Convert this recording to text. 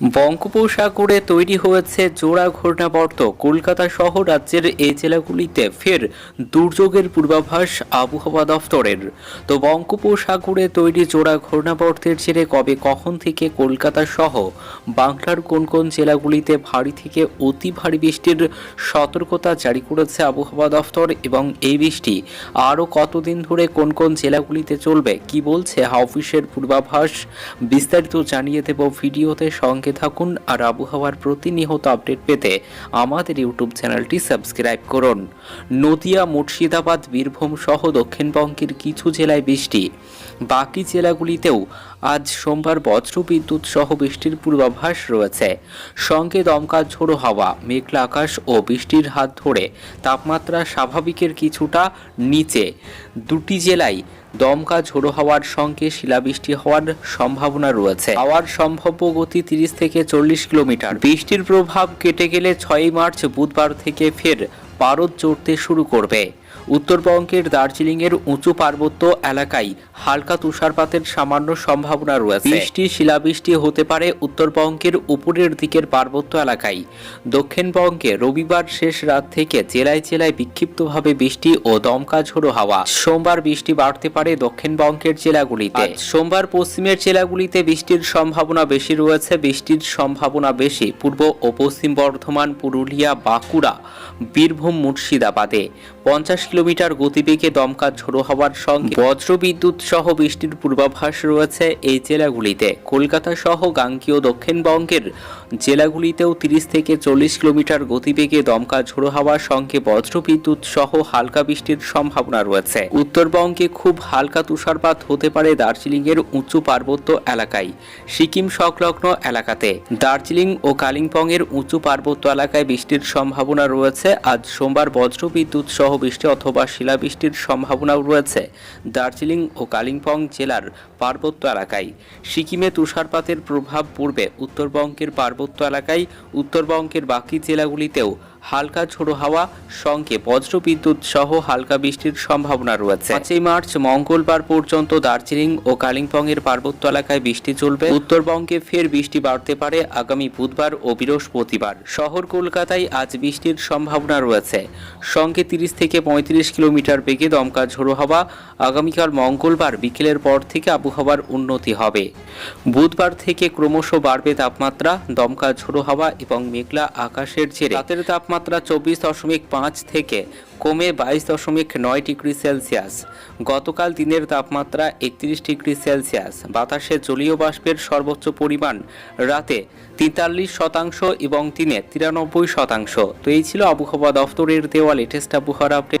বঙ্গোপসাগরে তৈরি হয়েছে জোড়া ঘূর্ণাবর্ত। কলকাতা সহ রাজ্যের এই জেলাগুলিতে ফের দুর্যোগের পূর্বাভাস আবহাওয়া দফতরের। তো বঙ্গোপসাগরে তৈরি জোড়া ঘূর্ণাবর্তের জেরে কবে, কখন থেকে কলকাতা সহ বাংলার কোন কোন জেলাগুলিতে ভারী থেকে অতি ভারী বৃষ্টির সতর্কতা জারি করেছে আবহাওয়া দফতর এবং এই বৃষ্টি আরও কতদিন ধরে কোন কোন জেলাগুলিতে চলবে, কি বলছে অফিসের পূর্বাভাস, বিস্তারিত জানিয়ে দেব ভিডিওতে সঙ্গে থাকুন আর আবহাওয়ার প্রতিনিয়ত আপডেট পেতে আমাদের ইউটিউব চ্যানেলটি সাবস্ক্রাইব করুন। নদিয়া, মুর্শিদাবাদ, বীরভূম সহ দক্ষিণবঙ্গের কিছু জেলায় বৃষ্টি। বাকি জেলাগুলিতেও আজ সোমবার বজ্রবিদ্যুৎ সহ বৃষ্টির পূর্বাভাস রয়েছে। সঙ্গে দমকা ঝোড়ো হাওয়া, মেঘলা আকাশ ও বৃষ্টির হাত ধরে তাপমাত্রা স্বাভাবিকের কিছুটা নিচে। দুটি জেলায় দমকা ঝোড়ো হাওয়ার সঙ্গে শিলাবৃষ্টি হওয়ার সম্ভাবনা রয়েছে। হাওয়ার সম্ভাব্য গতি তিরিশ থেকে চল্লিশ কিলোমিটার। বৃষ্টির প্রভাব কেটে গেলে ছয়ই মার্চ বুধবার থেকে ফের পারদ চড়তে শুরু করবে। উত্তরবঙ্গের দার্জিলিংয়ের উঁচু পার্বত্য এলাকায় হালকা তুষারপাতের সামান্য সম্ভাবনা রয়েছে। বৃষ্টি, শিলাবৃষ্টি হতে পারে উত্তরবঙ্গের উপরের দিকের পার্বত্য এলাকায়। দক্ষিণবঙ্গে রবিবার শেষ রাত থেকে জেলায় জেলায় বিক্ষিপ্তভাবে বৃষ্টি ও দমকা ঝোড়ো হাওয়া। সোমবার বৃষ্টি বাড়তে পারে দক্ষিণবঙ্গের জেলাগুলিতে। সোমবার পশ্চিমের জেলাগুলিতে বৃষ্টির সম্ভাবনা বেশি রয়েছে। বৃষ্টির সম্ভাবনা বেশি পূর্ব ও পশ্চিম বর্ধমান, পুরুলিয়া, বাঁকুড়া, বীরভূম মুর্শিদাবাদে। পঞ্চাশ কিলোমিটার গতিবেগে দমকা ঝোড়ো হওয়ার সঙ্গে বজ্রবিদ্যুৎ সহ বৃষ্টির পূর্বাভাস রয়েছে এই জেলাগুলিতে। কলকাতা সহ গাঙ্গীয় দক্ষিণবঙ্গের জেলাগুলিতেও তিরিশ থেকে চল্লিশ কিলোমিটার গতিবেগে দমকা ঝোড়ো হওয়ার সঙ্গে বজ্রবিদ্যুৎ সহ হালকা বৃষ্টির সম্ভাবনা রয়েছে। উত্তরবঙ্গে খুব হালকা তুষারপাত হতে পারে দার্জিলিংয়ের উঁচু পার্বত্য এলাকায়, সিকিম সংলগ্ন এলাকাতে। দার্জিলিং ও কালিম্পংয়ের উঁচু পার্বত্য এলাকায় বৃষ্টির সম্ভাবনা রয়েছে। আজ সোমবার বজ্রবিদ্যুৎ সহ বৃষ্টি অথবা শিলাবৃষ্টির সম্ভাবনাও রয়েছে দার্জিলিং ও কালিম্পং জেলার পার্বত্য এলাকায়। সিকিমে তুষারপাতের প্রভাব পূর্বে উত্তরবঙ্গের পার্বত্য এলাকায়, উত্তরবঙ্গের বাকি জেলাগুলিতেও হালকা ঝোড়ো হাওয়া সঙ্গে বজ্রবিদ্যুৎ সহ হালকা বৃষ্টির সম্ভাবনা রয়েছে। পাঁচই মার্চ, মঙ্গলবার পর্যন্ত দার্জিলিং ও কালিম্পংয়ের পার্বত্য এলাকায় বৃষ্টি চলবে। উত্তরবঙ্গে ফের বৃষ্টি বাড়তে পারে আগামী বুধবার ও বৃহস্পতিবার। শহর কলকাতায় আজ বৃষ্টির সম্ভাবনা রয়েছে। সঙ্গে তিরিশ থেকে পঁয়ত্রিশ কিলোমিটার বেগে দমকা ঝোড়ো হাওয়া, আগামীকাল মঙ্গলবার বিকেলের পর থেকে আবহাওয়ার উন্নতি হবে। বুধবার থেকে ক্রমশ বাড়বে তাপমাত্রা, দমকা ঝোড়ো হাওয়া এবং মেঘলা আকাশের জেরে রাতের তাপমাত্রা চব্বিশ দশমিক পাঁচ থেকে কমে বাইশ দশমিক নয় ডিগ্রি সেলসিয়াস। গতকাল দিনের তাপমাত্রা একত্রিশ ডিগ্রি সেলসিয়াস। বাতাসে জলীয় বাষ্পের সর্বোচ্চ পরিমাণ রাতে তেতাল্লিশ শতাংশ এবং দিনে তিরানব্বই শতাংশ। তো এই ছিল আবহাওয়া দফতরের দেওয়া লেটেস্ট আবহাওয়ার আপডেট